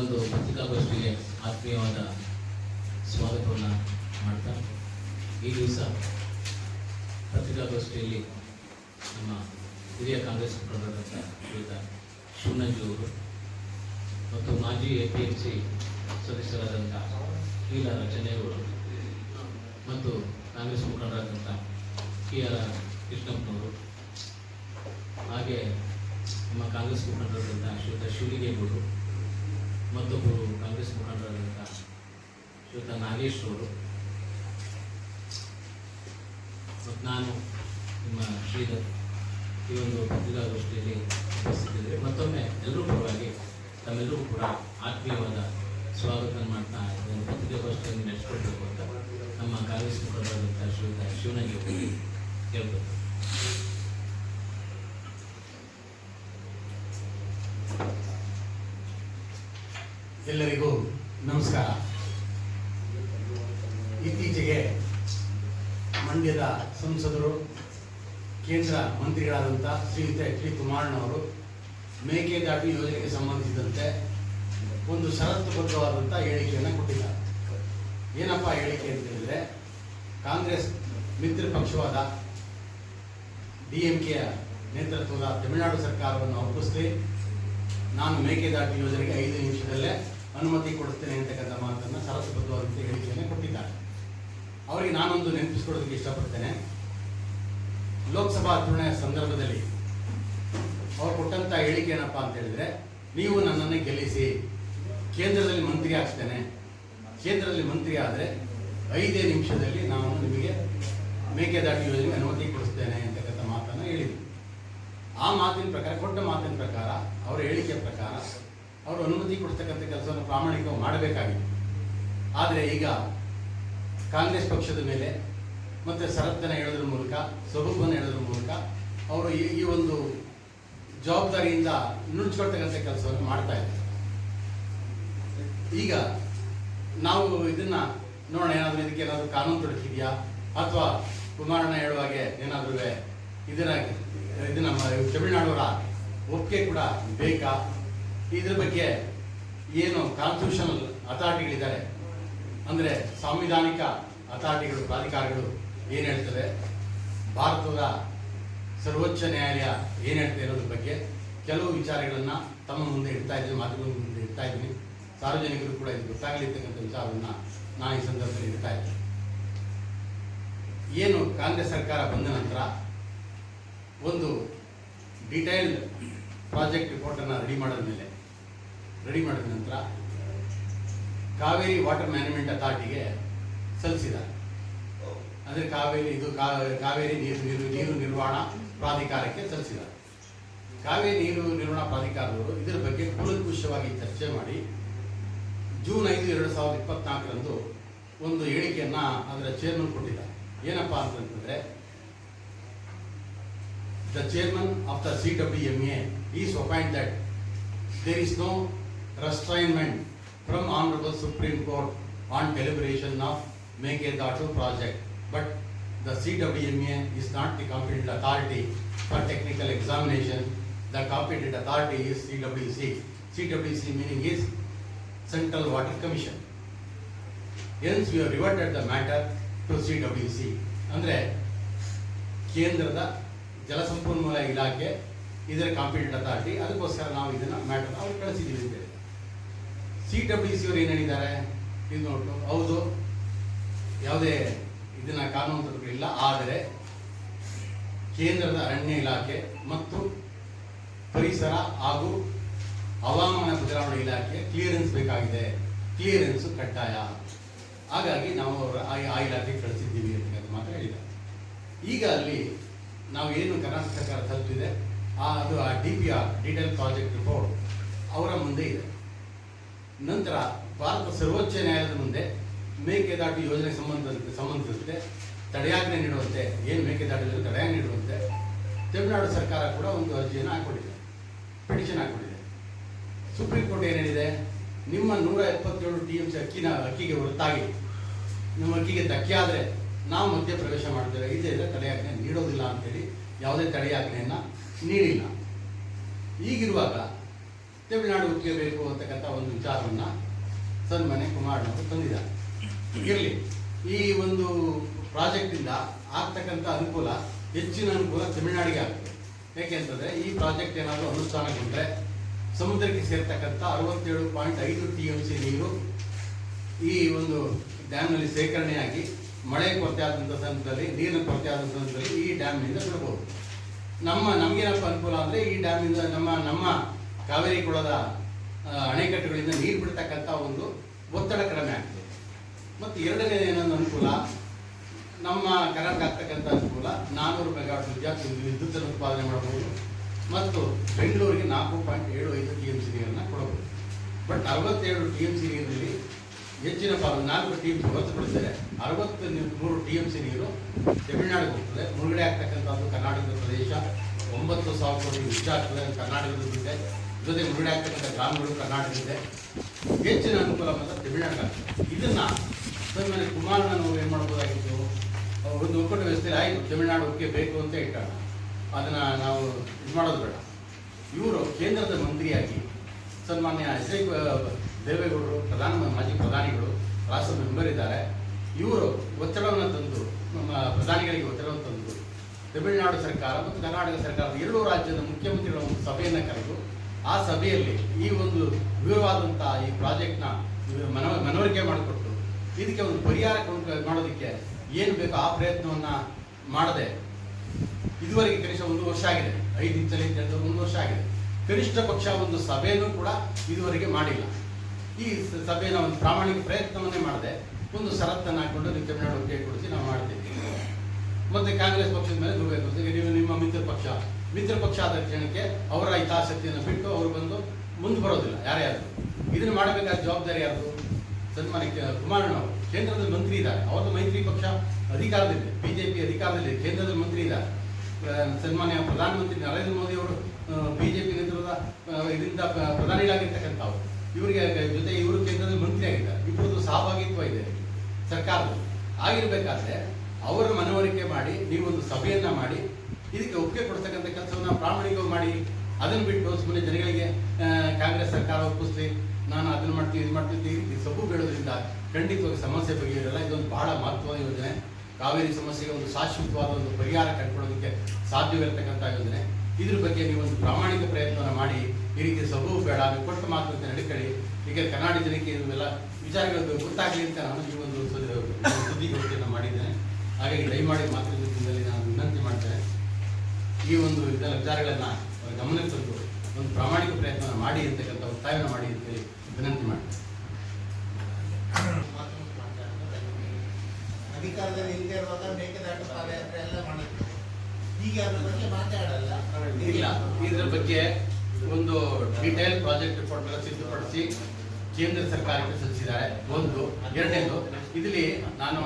ಒಂದು ಪತ್ರಿಕಾಗೋಷ್ಠಿಗೆ ಆತ್ಮೀಯವಾದ ಸ್ವಾಗತವನ್ನು ಮಾಡ್ತಾ ಈ ದಿವಸ ಪತ್ರಿಕಾಗೋಷ್ಠಿಯಲ್ಲಿ ನಮ್ಮ ಹಿರಿಯ ಕಾಂಗ್ರೆಸ್ ಮುಖಂಡರಾದಂಥ ಶ್ರೀಯುತ ಮತ್ತು ಮಾಜಿ ಎ ಪಿ ಎಂ ಸಿ ಸದಸ್ಯರಾದಂಥ ಕೀಲ ರಚನೆಯವರು ಮತ್ತು ಕಾಂಗ್ರೆಸ್ ಮುಖಂಡರಾದಂಥ ಕೆ ಆರ್ ಕೃಷ್ಣಪ್ಪನವರು. ಹಾಗೆ ನಮ್ಮ ಕಾಂಗ್ರೆಸ್ ಮುಖಂಡರಾದಂಥ ಶ್ರೀಯುತ ಶಿವಲಿಂಗೇಗೌಡರು. ಮತ್ತೊಬ್ಬರು ಕಾಂಗ್ರೆಸ್ ಮುಖಂಡರಾದಂಥ ಶ್ರೀಯುತ ನಾಗೇಶ್ ಅವರು. ಮತ್ತು ನಾನು ನಿಮ್ಮ ಶ್ರೀಧರ್ ಈ ಒಂದು ಪತ್ರಿಕಾಗೋಷ್ಠಿಯಲ್ಲಿ ಉಪಸ್ಥಿತಿದ್ದರೆ ಮತ್ತೊಮ್ಮೆ ಎಲ್ಲರೂ ಪರವಾಗಿ ತಮ್ಮೆಲ್ಲರೂ ಕೂಡ ಆತ್ಮೀಯವಾದ ಸ್ವಾಗತ ಮಾಡ್ತಾ ಒಂದು ಪತ್ರಿಕಾಗೋಷ್ಠಿಯನ್ನು ನಡೆಸ್ಕೊಳ್ಬೇಕು ಅಂತ ನಮ್ಮ ಕಾಂಗ್ರೆಸ್ ಮುಖಂಡರಾದಂಥ ಶ್ರೀಯುತ ಶಿವನಗಿ ಕೇಳ್ಬೋದು ಎಲ್ಲರಿಗೂ ನಮಸ್ಕಾರ. ಇತ್ತೀಚೆಗೆ ಮಂಡ್ಯದ ಸಂಸದರು, ಕೇಂದ್ರ ಮಂತ್ರಿಗಳಾದಂಥ ಶ್ರೀಯುತ ಎಚ್ ಡಿ ಕುಮಾರಣ್ಣವರು ಮೇಕೆದಾಟು ಯೋಜನೆಗೆ ಸಂಬಂಧಿಸಿದಂತೆ ಒಂದು ಷರತ್ತುಬದ್ಧವಾದಂಥ ಹೇಳಿಕೆಯನ್ನು ಕೊಟ್ಟಿದ್ದಾರೆ. ಏನಪ್ಪ ಹೇಳಿಕೆ ಅಂತ ಹೇಳಿದ್ರೆ, ಕಾಂಗ್ರೆಸ್ ಮಿತ್ರ ಪಕ್ಷವಾದ ಡಿ ಎಂ ಕೆಯ ನೇತೃತ್ವದ ತಮಿಳುನಾಡು ಸರ್ಕಾರವನ್ನು ಒಪ್ಪಿಸಿ ನಾನು ಮೇಕೆದಾಟು ಯೋಜನೆಗೆ ಐದು ನಿಮಿಷದಲ್ಲೇ ಅನುಮತಿ ಕೊಡುತ್ತೇನೆ ಅಂತಕ್ಕಂಥ ಮಾತನ್ನು ಷರತ್ತುಬದ್ಧವಾದಂಥ ಹೇಳಿಕೆಯನ್ನು ಕೊಟ್ಟಿದ್ದಾರೆ. ಅವರಿಗೆ ನಾನೊಂದು ನೆನಪಿಸ್ಕೊಡೋದಕ್ಕೆ ಇಷ್ಟಪಡ್ತೇನೆ. ಲೋಕಸಭಾ ಚುನಾವಣೆಯ ಸಂದರ್ಭದಲ್ಲಿ ಅವರು ಕೊಟ್ಟಂಥ ಹೇಳಿಕೆ ಏನಪ್ಪಾ ಅಂತ ಹೇಳಿದ್ರೆ, ನೀವು ನನ್ನನ್ನು ಗೆಲ್ಲಿಸಿ, ಕೇಂದ್ರದಲ್ಲಿ ಮಂತ್ರಿ ಆಗ್ತೇನೆ. ಕೇಂದ್ರದಲ್ಲಿ ಮಂತ್ರಿ ಆದರೆ ಐದೇ ನಿಮಿಷದಲ್ಲಿ ನಾನು ನಿಮಗೆ ಮೇಕೆದಾಟು ಯೋಜನೆಗೆ ಅನುಮತಿ ಕೊಡಿಸ್ತೇನೆ ಅಂತಕ್ಕಂಥ ಮಾತನ್ನು ಹೇಳಿದರು. ಆ ಮಾತಿನ ಪ್ರಕಾರ, ಕೊಟ್ಟ ಮಾತಿನ ಪ್ರಕಾರ, ಅವರ ಹೇಳಿಕೆ ಪ್ರಕಾರ ಅವರು ಅನುಮತಿ ಕೊಡ್ತಕ್ಕಂಥ ಕೆಲಸವನ್ನು ಪ್ರಾಮಾಣಿಕವಾಗಿ ಮಾಡಬೇಕಾಗಿತ್ತು. ಆದರೆ ಈಗ ಕಾಂಗ್ರೆಸ್ ಪಕ್ಷದ ಮೇಲೆ ಮತ್ತು ಸರತ್ತನ್ನು ಹೇಳೋದ್ರ ಮೂಲಕ ಸ್ವರೂಪವನ್ನು ಹೇಳೋದ್ರ ಮೂಲಕ ಅವರು ಈ ಈ ಒಂದು ಜವಾಬ್ದಾರಿಯಿಂದ ನುಣುಚ್ಕೊಳ್ತಕ್ಕಂಥ ಕೆಲಸವನ್ನು ಮಾಡ್ತಾ ಇದ್ದಾರೆ. ಈಗ ನಾವು ಇದನ್ನು ನೋಡೋಣ, ಏನಾದರೂ ಇದಕ್ಕೆ ಏನಾದರೂ ಕಾನೂನು ತೊಡಕಿದೆಯಾ? ಅಥವಾ ಕುಮಾರಣ್ಣ ಹೇಳುವಾಗೆ ಏನಾದರೂ ಇದನ್ನ ಇದು ನಮ್ಮ ತಮಿಳುನಾಡವರ ಒಪ್ಪಿಗೆ ಕೂಡ ಬೇಕಾ? ಇದ್ರ ಬಗ್ಗೆ ಏನು ಕಾನ್ಸ್ಟಿಟ್ಯೂಷನಲ್ ಅಥಾರಿಟಿಗಳಿದ್ದಾರೆ? ಅಂದರೆ ಸಾಂವಿಧಾನಿಕ ಅಥಾರಿಟಿಗಳು, ಪ್ರಾಧಿಕಾರಗಳು ಏನು ಹೇಳ್ತವೆ ಭಾರತದ ಸರ್ವೋಚ್ಚ ನ್ಯಾಯಾಲಯ ಏನು ಹೇಳ್ತದೆ ಅನ್ನೋದ್ರ ಬಗ್ಗೆ ಕೆಲವು ವಿಚಾರಗಳನ್ನು ತಮ್ಮ ಮುಂದೆ ಇಡ್ತಾ ಇದ್ದೀನಿ, ಮಾತುಗಳ ಮುಂದೆ ಇಡ್ತಾ ಇದ್ದೀನಿ. ಸಾರ್ವಜನಿಕರು ಕೂಡ ಇದು ಗೊತ್ತಾಗಲಿರ್ತಕ್ಕಂಥ ವಿಚಾರವನ್ನು ನಾನು ಈ ಸಂದರ್ಭದಲ್ಲಿ ಇಡ್ತಾ ಇದ್ದೀನಿ. ಏನು ಕಾಂಗ್ರೆಸ್ ಸರ್ಕಾರ ಬಂದ ನಂತರ ಒಂದು ಡಿಟೈಲ್ಡ್ ಪ್ರಾಜೆಕ್ಟ್ ರಿಪೋರ್ಟನ್ನು ರೆಡಿ ಮಾಡಿದ ಮೇಲೆ ರೆಡಿ ಮಾಡಿದ ನಂತರ ಕಾವೇರಿ ವಾಟರ್ ಮ್ಯಾನೇಜ್ಮೆಂಟ್ ಅಥಾರಿಟಿಗೆ ಸಲ್ಲಿಸಿದ್ದಾರೆ. ಅಂದರೆ ಕಾವೇರಿ ಇದು ಕಾವೇರಿ ನೀರು ನೀರು ನೀರು ನಿರ್ವಹಣಾ ಪ್ರಾಧಿಕಾರಕ್ಕೆ ಸಲ್ಲಿಸಿದ್ದಾರೆ. ಕಾವೇರಿ ನೀರು ನಿರ್ವಹಣಾ ಪ್ರಾಧಿಕಾರದವರು ಇದರ ಬಗ್ಗೆ ಕೂಲಂಕುಷವಾಗಿ ಚರ್ಚೆ ಮಾಡಿ ಜೂನ್ ಐದು ಎರಡು ಸಾವಿರದ ಇಪ್ಪತ್ನಾಲ್ಕರಂದು ಒಂದು ಹೇಳಿಕೆಯನ್ನು ಅದರ ಚೇರ್ಮನ್ ಕೊಟ್ಟಿದ್ದಾರೆ. ಏನಪ್ಪಾ ಅಂತಂದರೆ the chairman of the C W M A is appoint that there is no restrainment from Honorable Supreme Court on deliberation of Meghdadu project. But the CWMA is not the competent authority for technical examination. The competent authority is CWC. CWC meaning is Central Water Commission. Hence we have reverted the matter to CWC. ಅಂದರೆ ಕೇಂದ್ರದ ಜಲಸಂಪನ್ಮೂಲ ಇಲಾಖೆ ಇದರ competent authority ಅದಕ್ಕೋಸ್ಕರ ನಾವು ಇದನ್ನ matter ಅವ್ರು ಕಳಿಸಿದ್ದೀವಿ ಅಂತ ಹೇಳಿ ಸಿ ಡಬ್ಲ್ಯೂ ಸಿ ಅವರು ಏನು ಹೇಳಿದ್ದಾರೆ? ಇದು ನೋಟು ಹೌದು. ಯಾವುದೇ ಇದನ್ನು ಕಾನೂನು ಇಲ್ಲ. ಆದರೆ ಕೇಂದ್ರದ ಅರಣ್ಯ ಇಲಾಖೆ ಮತ್ತು ಪರಿಸರ ಹಾಗೂ ಹವಾಮಾನ ಬದಲಾವಣೆ ಇಲಾಖೆ ಕ್ಲಿಯರೆನ್ಸ್ ಬೇಕಾಗಿದೆ. ಕ್ಲಿಯರೆನ್ಸ್ ಕಡ್ಡಾಯ. ಹಾಗಾಗಿ ನಾವು ಅವರ ಆ ಇಲಾಖೆಗೆ ಕಳಿಸಿದ್ದೀವಿ ಅಂತ ಮಾತ್ರ ಹೇಳಿದ್ದಾರೆ. ಈಗ ಅಲ್ಲಿ ನಾವು ಏನು ಕರ್ನಾಟಕ ಸರ್ಕಾರ ತಲುಪಿದೆ, ಆ ಅದು ಆ D P R detail project report ಅವರ ಮುಂದೆ ಇದೆ. ನಂತರ ಭಾರತ ಸರ್ವೋಚ್ಚ ನ್ಯಾಯಾಲಯದ ಮುಂದೆ ಮೇಕೆದಾಟು ಯೋಜನೆ ಸಂಬಂಧಿಸಿದಂತೆ ಸಂಬಂಧಿಸಿದಂತೆ ತಡೆಯಾಜ್ಞೆ ನೀಡುವಂತೆ, ಏನು ಮೇಕೆದಾಟು ಯೋಜನೆ ತಡೆಯಾಜ್ಞೆ ನೀಡುವಂತೆ ತಮಿಳುನಾಡು ಸರ್ಕಾರ ಕೂಡ ಒಂದು ಅರ್ಜಿಯನ್ನು ಹಾಕೊಂಡಿದೆ ಪಿಟಿಷನ್ ಹಾಕ್ಕೊಂಡಿದೆ. ಸುಪ್ರೀಂ ಕೋರ್ಟ್ ಏನು ಹೇಳಿದೆ ನಿಮ್ಮ ನೂರ ಎಪ್ಪತ್ತೇಳು ಟಿ ಎಂ ಸಿ ಅಕ್ಕಿನ ಅಕ್ಕಿಗೆ ಹೊರತಾಗಿ, ನಿಮ್ಮ ಅಕ್ಕಿಗೆ ಧಕ್ಕೆ ಆದರೆ ನಾವು ಮಧ್ಯ ಪ್ರವೇಶ ಮಾಡ್ತೇವೆ, ಇದೇ ಇದ್ರೆ ತಡೆಯಾಜ್ಞೆ ನೀಡೋದಿಲ್ಲ ಅಂತೇಳಿ ಯಾವುದೇ ತಡೆಯಾಜ್ಞೆಯನ್ನು ನೀಡಿಲ್ಲ. ಈಗಿರುವಾಗ ತಮಿಳುನಾಡು ಬೇಕು ಅಂತಕ್ಕಂಥ ಒಂದು ವಿಚಾರವನ್ನ ಸನ್ಮಾನ್ಯ ಕುಮಾರಣ್ಣವರು ತಂದಿದ್ದಾರೆ. ಇರಲಿ, ಈ ಒಂದು ಪ್ರಾಜೆಕ್ಟಿಂದ ಆಗ್ತಕ್ಕಂಥ ಅನುಕೂಲ, ಹೆಚ್ಚಿನ ಅನುಕೂಲ ತಮಿಳುನಾಡಿಗೆ ಆಗ್ತದೆ. ಯಾಕೆಂತಂದ್ರೆ ಈ ಪ್ರಾಜೆಕ್ಟ್ ಏನಾದರೂ ಅನುಷ್ಠಾನಗೊಂಡ್ರೆ ಸಮುದ್ರಕ್ಕೆ ಸೇರ್ತಕ್ಕಂಥ ಅರವತ್ತೇಳು ಪಾಯಿಂಟ್ ಐದು ಟಿ ಎಂ ಸಿ ನೀರು ಈ ಒಂದು ಡ್ಯಾಮ್ನಲ್ಲಿ ಸೇಕರಣೆಯಾಗಿ ಮಳೆ ಕೊರತೆ ಆದಂಥ ಸಂದರ್ಭದಲ್ಲಿ, ನೀರಿನ ಕೊರತೆ ಆದಂಥ ಸಂದರ್ಭದಲ್ಲಿ ಈ ಡ್ಯಾಮ್ನಿಂದ ಬಿಡಬಹುದು. ನಮ್ಮ ನಮಗೇನಪ್ಪ ಅನುಕೂಲ ಅಂದರೆ, ಈ ಡ್ಯಾಮಿಂದ ನಮ್ಮ ನಮ್ಮ ಕಾವೇರಿ ಕುಳದ ಅಣೆಕಟ್ಟುಗಳಿಂದ ನೀರು ಬಿಡ್ತಕ್ಕಂಥ ಒಂದು ಒತ್ತಡ ಕಡಿಮೆ ಆಗ್ತದೆ. ಮತ್ತು ಎರಡನೇ ಏನೊಂದು ಅನುಕೂಲ, ನಮ್ಮ ಕರ್ನಾಟಕ ಆಗ್ತಕ್ಕಂಥ ಅನುಕೂಲ ನಾನ್ನೂರು ಮೆಗಾವಾಟ್ ವಿದ್ಯುತ್ ವಿದ್ಯುತ್ತನ್ನು ಉತ್ಪಾದನೆ ಮಾಡಬಹುದು, ಮತ್ತು ಬೆಂಗಳೂರಿಗೆ ನಾಲ್ಕು ಪಾಯಿಂಟ್ ಏಳು ಐದು ಟಿ ಎಂ ಸಿ ನೀರನ್ನು ಕೊಡಬಹುದು. ಬಟ್ ಅರವತ್ತೇಳು ಟಿ ಎಂ ಸಿ ಹೆಚ್ಚಿನ ಪಾಲು, ನಾಲ್ಕು ಟಿ ಎಂ ಸಿ ಹೊರತುಪಡಿಸಿದರೆ ಅರವತ್ತು ಮೂರು ಟಿ ಎಂ ಸಿ ನೀರು ತಮಿಳುನಾಡಿಗೆ ಹೋಗ್ತದೆ. ಮುಳುಗಡೆ ಆಗ್ತಕ್ಕಂಥದ್ದು ಕರ್ನಾಟಕದ ಪ್ರದೇಶ, ಒಂಬತ್ತು ಸಾವಿರ ಕೋಟಿ ಹೆಚ್ಚಾಗ್ತದೆ ಕರ್ನಾಟಕದ ಜೊತೆ ಜೊತೆ ಮುಳುಗಡೆ ಆಗ್ತಕ್ಕಂಥ ಗ್ರಾಮಗಳು ಕರ್ನಾಟಕದಿದೆ ಹೆಚ್ಚಿನ ಅನುಕೂಲ ಮಾತ್ರ ತಮಿಳುನಾಡು ಆಗ್ತದೆ ಮೇಲೆ ಸನ್ಮಾನ್ಯ ಕುಮಾರಣ್ಣನವರು ಏನು ಮಾಡ್ಬೋದಾಗಿತ್ತು? ಒಂದು ಒಕ್ಕೂಟ ವ್ಯವಸ್ಥೆ ಆಯಿತು. ತಮಿಳುನಾಡು ಒಕ್ಕೆ ಬೇಕು ಅಂತ ಇಟ್ಟಾಗ. ಅದನ್ನು ನಾವು ಇದು ಮಾಡೋದು ಬೇಡ. ಇವರು ಕೇಂದ್ರದ ಮಂತ್ರಿಯಾಗಿ ಸನ್ಮಾನ್ಯ ಎಸ್ ಐ ದೇವೇಗೌಡರು, ಪ್ರಧಾನ ಮಾಜಿ ಪ್ರಧಾನಿಗಳು, ರಾಷ್ಟ್ರದ ಮೆಂಬರ್ ಇದ್ದಾರೆ. ಇವರು ಒತ್ತಡವನ್ನು ತಂದು ನಮ್ಮ ಪ್ರಧಾನಿಗಳಿಗೆ ಒತ್ತಡವನ್ನು ತಂದು, ತಮಿಳುನಾಡು ಸರ್ಕಾರ ಮತ್ತು ಕರ್ನಾಟಕ ಸರ್ಕಾರದ ಎರಡೂ ರಾಜ್ಯದ ಮುಖ್ಯಮಂತ್ರಿಗಳ ಒಂದು ಸಭೆಯನ್ನು ಕರೆದು ಆ ಸಭೆಯಲ್ಲಿ ಈ ಒಂದು ವಿವರವಾದಂಥ ಈ ಪ್ರಾಜೆಕ್ಟ್ನ ಮನವ, ಮನವರಿಕೆ ಮಾಡಿಕೊಟ್ಟು ಇದಕ್ಕೆ ಒಂದು ಪರಿಹಾರ ಮಾಡೋದಕ್ಕೆ ಏನು ಬೇಕೋ ಆ ಪ್ರಯತ್ನವನ್ನ ಮಾಡದೆ ಇದುವರೆಗೆ ಕನಿಷ್ಠ ಒಂದು ವರ್ಷ ಆಗಿದೆ. ಐದು ಇಂಚಲಿ ಅಂತ ಒಂದು ವರ್ಷ ಆಗಿದೆ. ಕನಿಷ್ಠ ಪಕ್ಷ ಒಂದು ಸಭೆಯನ್ನು ಕೂಡ ಇದುವರೆಗೆ ಮಾಡಿಲ್ಲ. ಈ ಸಭೆಯನ್ನು ಒಂದು ಪ್ರಾಮಾಣಿಕ ಪ್ರಯತ್ನವನ್ನೇ ಮಾಡದೆ ಒಂದು ಸರತ್ತನ್ನು ಹಾಕೊಂಡು ನಿಮ್ಮ ತಮಿಳುನಾಡು ಕೈ ಕೊಡಿಸಿ ನಾವು ಮಾಡ್ತೀವಿ. ಮತ್ತೆ ಕಾಂಗ್ರೆಸ್ ಪಕ್ಷದ ಮೇಲೆ ದೂರಬೇಕು ಅಂತ ನೀವು ನಿಮ್ಮ ಮಿತ್ರ ಪಕ್ಷ ಮಿತ್ರ ಪಕ್ಷ ಆದ ಅವರ ಹಿತಾಸಕ್ತಿಯನ್ನು ಬಿಟ್ಟು ಅವರು ಬಂದು ಮುಂದೆ ಬರೋದಿಲ್ಲ ಯಾರೇ ಆದರೂ. ಇದನ್ನು ಮಾಡಬೇಕಾದ ಜವಾಬ್ದಾರಿ ಯಾರು ಸನ್ಮಾನ್ಯ ಕೆ- ಕುಮಾರಣ್ಣ ಅವರು. ಕೇಂದ್ರದ ಮಂತ್ರಿ ಇದ್ದಾರೆ. ಅವ್ರದ್ದು ಮೈತ್ರಿ ಪಕ್ಷ ಅಧಿಕಾರದಲ್ಲಿದೆ. ಬಿಜೆಪಿ ಅಧಿಕಾರದಲ್ಲಿ ಕೇಂದ್ರದ ಮಂತ್ರಿ ಇದ್ದಾರೆ. ಸನ್ಮಾನ್ಯ ಪ್ರಧಾನಮಂತ್ರಿ ನರೇಂದ್ರ ಮೋದಿ ಅವರು ಬಿಜೆಪಿ ನೇತೃತ್ವದ ಆ, ಇದರಿಂದ ಪ- ಪ್ರಧಾನಿಗಳಾಗಿರ್ತಕ್ಕಂಥವ್ರು. ಇವರಿಗೆ ಜೊತೆ ಇವರು ಕೇಂದ್ರದ ಮಂತ್ರಿ ಆಗಿದ್ದಾರೆ. ಇಬ್ಬರದ್ದು ಸಹಭಾಗಿತ್ವ ಇದೆ ಸರ್ಕಾರದಲ್ಲಿ. ಆಗಿರಬೇಕಾದ್ರೆ ಅವರ ಮನವರಿಕೆ ಮಾಡಿ ನೀವೊಂದು ಸಭೆಯನ್ನು ಮಾಡಿ ಕೆಲಸವನ್ನ ಪ್ರಾಮಾಣಿಕವಾಗಿ ಮಾಡಿ, ಅದನ್ನು ಬಿಟ್ಟು ಸುಮ್ಮನೆ ಜನಗಳಿಗೆ ಕಾಂಗ್ರೆಸ್ ಸರ್ಕಾರ ಒಪ್ಪಿಸ್ಲಿ, ನಾನು ಅದನ್ನು ಮಾಡ್ತೀನಿ ಇದು ಮಾಡ್ತೀವಿ, ಈ ಸೊಪ್ಪು ಸಬ್ಬು ಬೀಳೋದ್ರಿಂದ ಖಂಡಿತವಾಗಿ ಸಮಸ್ಯೆ ಬಗೆಯಿರಲ್ಲ ಇದೊಂದು ಬಹಳ ಮಹತ್ವದ ಯೋಜನೆ. ಕಾವೇರಿ ಸಮಸ್ಯೆಗೆ ಒಂದು ಶಾಶ್ವತವಾದ ಒಂದು ಪರಿಹಾರ ಕಂಡುಕೊಳ್ಳೋದಕ್ಕೆ ಸಾಧ್ಯವಿರತಕ್ಕಂಥ ಯೋಜನೆ. ಇದ್ರ ಬಗ್ಗೆ ನೀವೊಂದು ಪ್ರಾಮಾಣಿಕ ಪ್ರಯತ್ನವನ್ನು ಮಾಡಿ, ಈ ರೀತಿ ಸಬು ಬೇಡ, ನೀವು ಕೊಟ್ಟ ಮಾತುಕತೆ ನಡ್ಕೊಳ್ಳಿ. ಈಗ ಕನ್ನಡ ಜನಕ್ಕೆ ಇವೆಲ್ಲ ವಿಚಾರಗಳು ಗೊತ್ತಾಗಲಿ ಅಂತ ನಾನು ಈ ಒಂದು ಸುದ್ದಿ- ಸುದ್ದಿಗೋಷ್ಠಿಯನ್ನು ಮಾಡಿದ್ದೇನೆ. ಹಾಗಾಗಿ ದಯಮಾಡಿ ಮಾತೃತ್ವದಲ್ಲಿ ನಾನು ವಿನಂತಿ ಮಾಡ್ತೇನೆ. ಈ ಒಂದು ವಿಚಾರಗಳನ್ನು ತಂದು ಒಂದು ಪ್ರಾಮಾಣಿಕ ಪ್ರಯತ್ನ ಮಾಡಿ ಇರ್ತಕ್ಕಂಥ ಒತ್ತಾಯವನ್ನು ಮಾಡಿ ಅಂತೇಳಿ ವಿನಂತಿ ಮಾಡ್ತೇನೆ. ಅಧಿಕಾರದಲ್ಲಿ ಇಲ್ಲದೆ ಇರುವಾಗ ಮೇಕೆದಾಟು ಪಾದಯಾತ್ರೆ ಎಲ್ಲ ಮಾಡಿದ್ರು. ಈಗ ಅದ್ರ ಬಗ್ಗೆ ಮಾತಾಡಲ್ಲ. ಇಲ್ಲ ಇದರ ಬಗ್ಗೆ ಒಂದು ಡೀಟೇಲ್ ಪ್ರಾಜೆಕ್ಟ್ ರಿಪೋರ್ಟ್ ಸಿದ್ಧಪಡಿಸಿ ಕೇಂದ್ರ ಸರ್ಕಾರಕ್ಕೆ ಸಲ್ಲಿಸಿದ್ದಾರೆ. ಒಂದು ಎರಡನೇದು ಇದರಲ್ಲಿ ನಾನು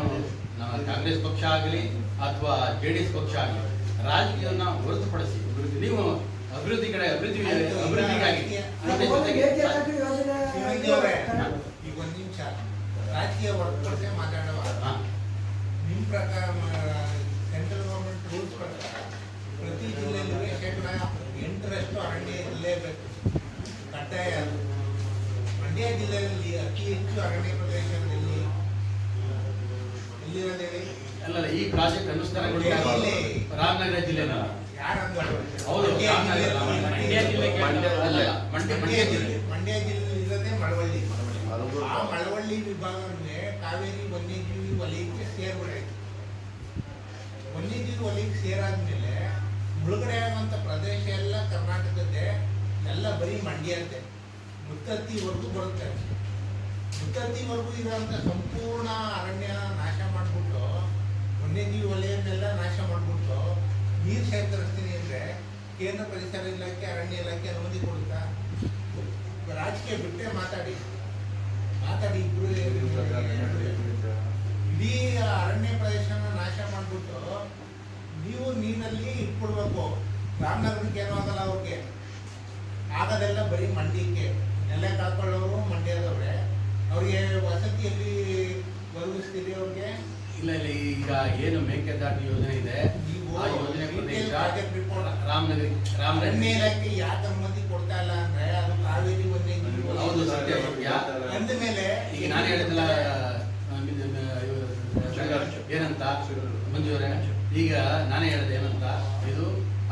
ಕಾಂಗ್ರೆಸ್ ಪಕ್ಷ ಆಗಲಿ ಅಥವಾ ಜೆ ಡಿ ಎಸ್ ಪಕ್ಷ ಆಗಲಿ ರಾಜಕೀಯವನ್ನ ಹೊರತುಪಡಿಸಿ ನೀವು ಅಭಿವೃದ್ಧಿ ಕಡೆ ಅಭಿವೃದ್ಧಿ ಅಭಿವೃದ್ಧಿಗಾಗಿ ಈಗ ಒಂದ್ ನಿಮಿಷ. ರಾಜಕೀಯ ಹೊರತುಪಡಿಸಿ ನಿಮ್ಮ ನಿಮ್ ಪ್ರಕಾರ ಸೆಂಟ್ರಲ್ ಗೌರ್ಮೆಂಟ್ ರೂಲ್ಸ್ ಪ್ರಕಾರ ಪ್ರತಿ ಜಿಲ್ಲೆಯಲ್ಲಿ ಶೇಕಡ ಎಂಟರಷ್ಟು ಅರಣ್ಯ ಇರಲೇಬೇಕು ಕಡ್ಡಾಯ ಅದು. ಮಂಡ್ಯ ಜಿಲ್ಲೆಯಲ್ಲಿ ಅತಿ ಹೆಚ್ಚು ಅರಣ್ಯ ಪ್ರದೇಶದಲ್ಲಿ ಅಲ್ಲಲ್ಲ ಈ ಪ್ರಾಜೆಕ್ಟ್ ಅನುಷ್ಠಾನಗೊಂಡ ರಾಮನಗರ ಜಿಲ್ಲೆನ? ಹೌದು ಮಂಡ್ಯ ಜಿಲ್ಲೆ- ಮಂಡ್ಯ ಜಿಲ್ಲೆ ಮಂಡ್ಯ ಜಿಲ್ಲೆ. ಇರೋದೇ ಮಳವಳ್ಳಿ. ಆ ಮಳವಳ್ಳಿ ವಿಭಾಗವನ್ನೇ ಕಾವೇರಿ ವನ್ಯಜೀವಿ ವಲಯಕ್ಕೆ ಸೇರ್ಬಿಡಾಯ್ತು ವನ್ಯಜೀವಿ ವಲಯಕ್ಕೆ ಸೇರಾದ್ಮೇಲೆ ಮುಳುಗಡೆ ಆಗುವಂತ ಪ್ರದೇಶ ಎಲ್ಲ ಕರ್ನಾಟಕದ್ದೇ ಎಲ್ಲ ಬರೀ ಮಂಡ್ಯ ಅಂತೆ ಮುತ್ತತ್ತಿವರೆಗೂ ಬರುತ್ತೆ. ಮುತ್ತತ್ತಿವರೆಗೂ ಇರುವಂತ ಸಂಪೂರ್ಣ ಅರಣ್ಯ ನಾಶ ಮಾಡ್ಬಿಟ್ಟು ವನ್ಯಜೀವಿ ಒಲೆಯನ್ನೆಲ್ಲ ನಾಶ ಮಾಡಿಬಿಟ್ಟು ನೀರು ಶೇಖರಿಸ್ತೀನಿ ಅಂದರೆ ಕೇಂದ್ರ ಪರಿಸರ ಇಲಾಖೆ ಅರಣ್ಯ ಇಲಾಖೆ ಅನುಮತಿ ಕೊಡುತ್ತಾ? ರಾಜಕೀಯ ಬಿಟ್ಟೆ ಮಾತಾಡಿ. ಮಾತಾಡಿ ಇಬ್ರು ಇಡೀ ಅರಣ್ಯ ಪ್ರದೇಶನ ನಾಶ ಮಾಡಿಬಿಟ್ಟು ನೀವು ನೀರಲ್ಲಿ ಇಟ್ಕೊಡ್ಬೇಕು ರಾಮನಗರಕ್ಕೆ ಏನೂ ಆಗಲ್ಲ ಅವ್ರಿಗೆ ಆಗೋದೆಲ್ಲ ಬರೀ ಮಂಡ್ಯಕ್ಕೆ ನೆಲ ಕಳ್ಕೊಳ್ಳೋರು ಮಂಡ್ಯದವ್ರೆ ಅವ್ರಿಗೆ ವಸತಿಯಲ್ಲಿ ಒದಗಿಸ್ತೀರಿ ಅವ್ರಿಗೆ ಇಲ್ಲ ಇಲ್ಲ ಈಗ ಮೇಕೆದಾಟು ಯೋಜನೆ ಇದೆ. ಆ ಯೋಜನೆ ಪ್ರದೇಶ ರಾಮನಗರ ರಾಮನಗರ. ಇಲಾಖೆ ಯಾಕೆ ಅನುಮತಿ ಕೊಡ್ತಾ ಇಲ್ಲ ಅಂದ್ರೆ ಅದು ಕಾವೇರಿ ಅಂದ ಮೇಲೆ ಈಗ ನಾನು ಹೇಳಿದ್ನಲ್ಲ ಏನಂತ? ಮಂಜುವರೇ. ಈಗ ನಾನೇ ಹೇಳಿದೆ ಏನಂತ? ಇದು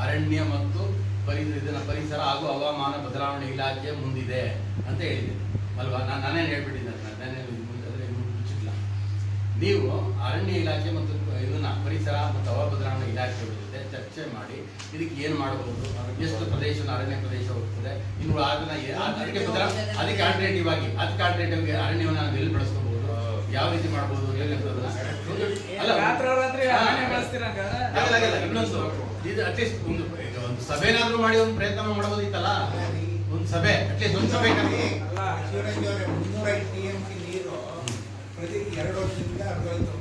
ಅರಣ್ಯ ಮತ್ತು ಪರಿಸರ ಇದನ್ನ ಪರಿಸರ ಹಾಗೂ ಹವಾಮಾನ ಬದಲಾವಣೆ ಇಲಾಖೆ ಮುಂದಿದೆ ಅಂತ ಹೇಳಿದೆ ಅಲ್ವಾ? ನಾನು ನಾನೇನು ಹೇಳ್ಬಿಟ್ಟಿದ್ದೆ ಅದನ್ನ, ನಾನೇ ಮುಂದೆ ಅದ್ರ ಮುಚ್ಚಿಲ್ಲ ನೀವು ಅರಣ್ಯ ಇಲಾಖೆ ಮತ್ತು ಇದನ್ನ ಪರಿಸರ ಮತ್ತು ಹವಾ ಬದಲಾವಣೆ ಇಲಾಖೆಯ ಜೊತೆ ಚರ್ಚೆ ಮಾಡಿ ಇದಕ್ಕೆ ಏನು ಮಾಡಬಹುದು ಎಷ್ಟು ಪ್ರದೇಶ ಅರಣ್ಯ ಪ್ರದೇಶ ಹೋಗ್ತದೆ ಇನ್ನು ಅದಕ್ಕೆ ಅದಕ್ಕೆ ಆಲ್ಟರ್ನೇಟಿವ್ ಆಗಿ ಅದಕ್ಕೆ ಆಲ್ಟರ್ನೇಟಿವ್ ಅರಣ್ಯವನ್ನು ನಾವು ಎಲ್ಲಿ ಬಳಸ್ಕೋಬಹುದು ಯಾವ ರೀತಿ ಮಾಡಬಹುದು. ಇನ್ನೊಂದು ಇದು ಅಟ್ಲೀಸ್ಟ್ ಒಂದು ಒಂದು ಸಭೆನಾದ್ರೂ ಮಾಡಿ ಒಂದು ಪ್ರಯತ್ನ ಮಾಡಬಹುದಿತ್ತಲ್ಲ ಒಂದು ಸಭೆ ಅಟ್ಲೀಸ್ಟ್ ಒಂದು ಸಭೆ ಸಿ ನೀರು ಪ್ರತಿ ಎರಡು ವರ್ಷದಿಂದ ಅರ್ಧೋಯ್ತು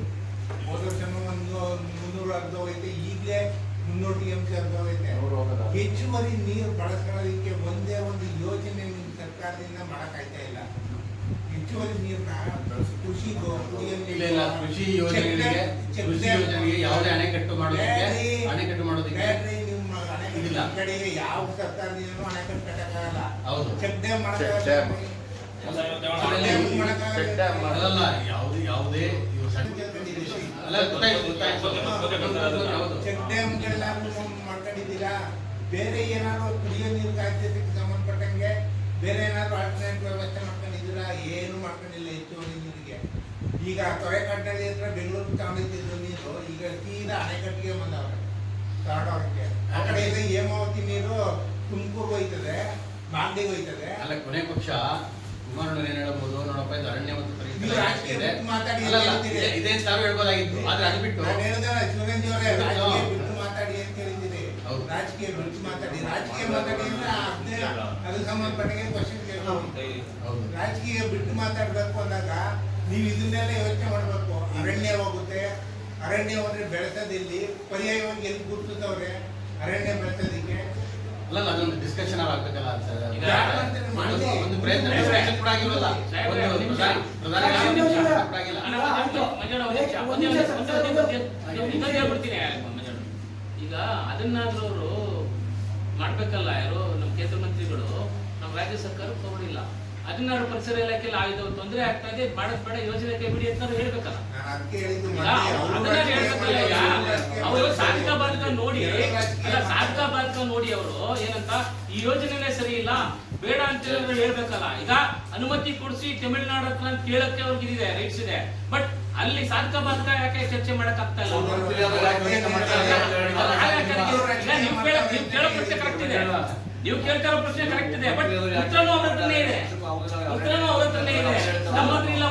ಹೋದ ವರ್ಷ ಒಂದು ಮುನ್ನೂರು ಅರ್ಧ ಹೋಯ್ತು. ಈಗಲೇ ಮುನ್ನೂರು ಟಿ ಎಂ ಸಿ ಅರ್ಧ ಹೋಯ್ತೆ. ಹೆಚ್ಚುವರಿ ನೀರು ಬಳಸ್ಕೊಳ್ಳೋದಕ್ಕೆ ಒಂದೇ ಒಂದು ಯೋಜನೆ ನಿಮ್ಮ ಸರ್ಕಾರದಿಂದ ಮಾಡಕ್ಕಾಯ್ತಾ ಇಲ್ಲ. ಹೆಚ್ಚುವರಿ ನೀರನ್ನ ಇಲ್ಲ ಇಲ್ಲ. ಕೃಷಿ ಯೋಜನೆಗಳಿಗೆ ಕೃಷಿ ಡ್ಯಾಮ್ ಯೋಜನೆಗೆ ಯಾವುದೇ ಅಣೆಕಟ್ಟು ಮಾಡೋದಕ್ಕೆ ಅಣೆಕಟ್ಟು ಮಾಡೋದಕ್ಕೆ. ಈ ಕಡೆಗೆ ಯಾವ ಸರ್ಕಾರದಿಂದನೂ ಅಣೆಕಟ್ಟು ಕಟ್ಟಕ್ಕಾಗಲ್ಲ. ಹೌದು. ಚೆಕ್ ಡ್ಯಾಮ್ ಯಾವುದೇ ಯಾವುದೇ ಮಾಡ್ಕೊಂಡಿದ್ದೀರಾ? ಬೇರೆ ಏನಾದ್ರು ಕುಡಿಯೋ ನೀರು ಕಾಯ್ದಕ್ಕೆ ಸಂಬಂಧಪಟ್ಟಂಗೆ ಬೇರೆ ಏನಾದ್ರು ಆಲ್ಟರ್ನೇಟ್ ವ್ಯವಸ್ಥೆ ಮಾಡ್ಕೊಂಡಿದ್ದೀರಾ? ಏನು ಮಾಡ್ಕೊಂಡಿಲ್ಲ ಹೆಚ್ಚುವರಿ ನೀರಿಗೆ. ಈಗ ತೊರೆಕಟ್ಟಳ್ಳಿ ಹತ್ರ ಬೆಂಗಳೂರು ತಗೊಂಡಿದ್ದು ನೀರು, ಈಗ ತೀರಾ ಅಣೆಕಟ್ಟಿಗೆ ಬಂದವ್ರೆ ತಗೊಂಡವ್ರಿಗೆ ಆ ಕಡೆ ಹೇಮಾವತಿ ನೀರು ತುಮಕೂರ್ಗೆ ಹೋಯ್ತದೆ ಮಾಗಡಿಗೆ ಹೋಯ್ತದೆ. ಅಲ್ಲ, ಕೊನೆ ಪಕ್ಷ ಕುಮಾರಣ್ಣವ್ರು ಏನ್ ಹೇಳ್ಬೋದು? ನೋಡಪ್ಪ ಇದು ಅರಣ್ಯ ಮತ್ತು ಪರಿಸರ ಇದೆ. ಮಾತಾಡಿ ಅಲ್ಲ, ಅಲ್ಲ, ಹೇಳ್ತೀರಿ. ಇದೆ- ಇದೆ ಅಂತ ಹೇಳ್ಬೋದಾಗಿತ್ತು. ಆದ್ರೆ ಅದು ಬಿಟ್ಟು ನಾನು ಅವರೇ ರಾಜಕೀಯ ಬಿಟ್ಟು ಮಾತಾಡಿ ಅಂತ ಹೌದು. ರಾಜಕೀಯ ಬಿಟ್ಟು ಮಾತಾಡಿ ರಾಜಕೀಯ ಮಾತಾಡಿ ಅಂದ್ರೆ ಅದಕ್ಕೆ ಸಂಬಂಧಪಟ್ಟಂಗೆ ಕ್ವಶನ್ ಕೇಳ್ಬೋದು ಹೌದು. ರಾಜಕೀಯ ಬಿಟ್ಟು ಮಾತಾಡ್ಬೇಕು ಅಂದಾಗ ನೀವು ಇದನ್ನೆಲ್ಲ ಯೋಚನೆ ಮಾಡಬೇಕು. ಅರಣ್ಯ ಹೋಗುತ್ತೆ. ಅರಣ್ಯ ಹೋದ್ರೆ ಬೆಳೆಸೋದಿಲ್ಲಿ ಪರ್ಯಾಯವಾಗಿ ಎಲ್ಲಿ ಗುರುತಿಸವ್ರೆ ಅರಣ್ಯ ಬೆಳೆಸೋದಿಕ್ಕೆ ಅಲ್ಲ ಅದೊಂದು ಡಿಸ್ಕಷನ್ ಆಗ್ಬೇಕಲ್ಲ ಒಂದು ಪ್ರಯತ್ನ ಕೂಡ ಆಗಿಲ್ವಲ್ಲ ಹೇಳ್ಬಿಡ್ತೀನಿ. ಈಗ ಅದನ್ನಾದ್ರೂ ಅವರು ಮಾಡ್ಬೇಕಲ್ಲ ಯಾರು ನಮ್ಮ ಕೇಂದ್ರ ಮಂತ್ರಿಗಳು ನಮ್ಮ ರಾಜ್ಯ ಸರ್ಕಾರ ತಗೊಂಡಿಲ್ಲ ಅದನ್ನಾದ್ರು ಪರಿಸರ ಇಲಾಖೆಯಲ್ಲಿ ಆಯ್ತು ತೊಂದರೆ ಆಗ್ತಾ ಇದೆ. ಬಡ ಬಡ ಯೋಜನೆ ಕೈ ಬಿಡಿ ಅಂತ ಹೇಳ್ಬೇಕಲ್ಲ. ನಾನು ಅದಕ್ಕೆ ಹೇಳಿದ್ದು ಈಗ ಮಾಡಿ, ಅವ್ರು ಸಾಧಕ ಬಾಧಕ ನೋಡಿ ಅಲ್ಲ ಸಾಧಕ ಬಾಧಕ ನೋಡಿ ಅವರು ಏನಂತ ಈ ಯೋಜನೆನೇ ಸರಿ ಇಲ್ಲ ಬೇಡ ಅಂತ ಹೇಳಿದ್ರೆ ಹೇಳ್ಬೇಕಲ್ಲ. ಈಗ ಅನುಮತಿ ಕೊಡಿಸಿ ತಮಿಳುನಾಡು ಹತ್ರ ಅಂತ ಕೇಳಕ್ಕೆ ಅವ್ರಿಗೆ ಇದೆ ರೈಟ್ಸ್ ಇದೆ. ಬಟ್ ಅಲ್ಲಿ ಸಾಧಕ ಬಾಧಕ ಯಾಕೆ ಚರ್ಚೆ ಮಾಡಕ್ ಆಗ್ತಾ ಇಲ್ಲ ನೀವು ಕರೆಕ್ಟ್ ಇದೆ. ನೀವು ಕೇಳ್ತಾರೋ ಪ್ರಶ್ನೆ ಕರೆಕ್ಟ್ ಇದೆ ಬಟ್ ಉತ್ತರನೂ ಅವರ ಇದೆ. ಉತ್ತರನೂ ಅವರ ಇದೆ. ನಮ್ಮ ಹತ್ರ ಇಲ್ಲ